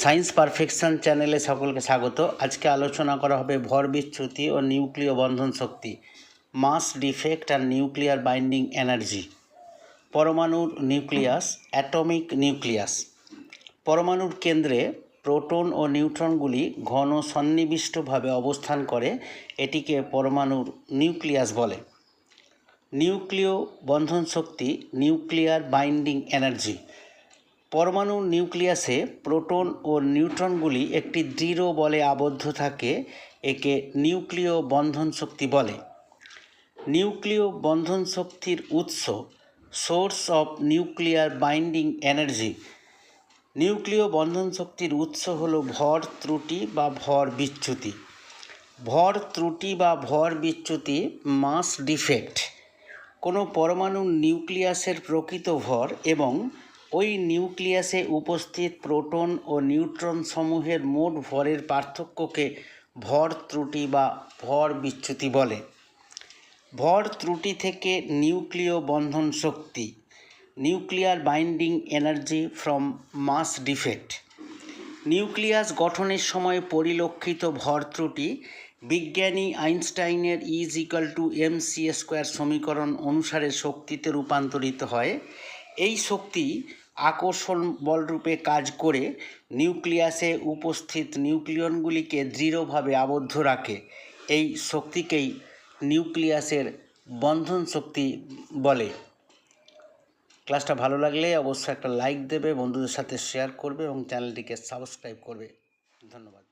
Science perfection চ্যানেলে সকলকে স্বাগত। আজকে আলোচনা করা হবে ভর বিচ্যুতি ও নিউক্লিয় বন্ধন শক্তি, মাস ডিফেক্ট আর নিউক্লিয়ার বাইন্ডিং এনার্জি। পরমাণুর নিউক্লিয়াস, অ্যাটমিক নিউক্লিয়াস। পরমাণুর কেন্দ্রে প্রোটন ও নিউট্রনগুলি ঘন সন্নিবিষ্টভাবে অবস্থান করে, এটিকে পরমাণুর নিউক্লিয়াস বলে। নিউক্লিয় বন্ধন শক্তি, নিউক্লিয়ার বাইন্ডিং এনার্জি। পরমাণুর নিউক্লিয়াসে প্রোটন ও নিউট্রনগুলি একটি দৃঢ় বলে আবদ্ধ থাকে, একে নিউক্লিয় বন্ধন শক্তি বলে। নিউক্লিয় বন্ধন শক্তির উৎস, source of nuclear binding energy. নিউক্লিয় বন্ধন শক্তির উৎস হলো ভর ত্রুটি বা ভর বিচ্যুতি। ভর ত্রুটি বা ভর বিচ্যুতি, মাস ডিফেক্ট। কোনো পরমাণু নিউক্লিয়াসের প্রকৃত ভর এবং ওই নিউক্লিয়াসে উপস্থিত প্রোটন ও নিউট্রন সমূহের মোট ভরের পার্থক্যকে ভর ত্রুটি বা ভর বিচ্যুতি বলে। ভর ত্রুটি থেকে নিউক্লিয় বন্ধন শক্তি, nuclear binding energy from mass defect. Nucleus গঠনের সময় পরিলক্ষিত ভর ত্রুটি বিজ্ঞানী আইনস্টাইনের is equal to M C square সমীকরণ অনুসারে শক্তিতে রূপান্তরিত হয়। এই শক্তি আকর্ষণ বলরূপে কাজ করে নিউক্লিয়াসে উপস্থিত নিউক্লিয়নগুলিকে দৃঢ়ভাবে আবদ্ধ রাখে। এই শক্তিকেই নিউক্লিয়াসের বন্ধন শক্তি বলে। ক্লাসটা ভালো লাগলে অবশ্যই একটা লাইক দেবে, বন্ধুদের সাথে শেয়ার করবে এবং চ্যানেলটিকে সাবস্ক্রাইব করবে। ধন্যবাদ।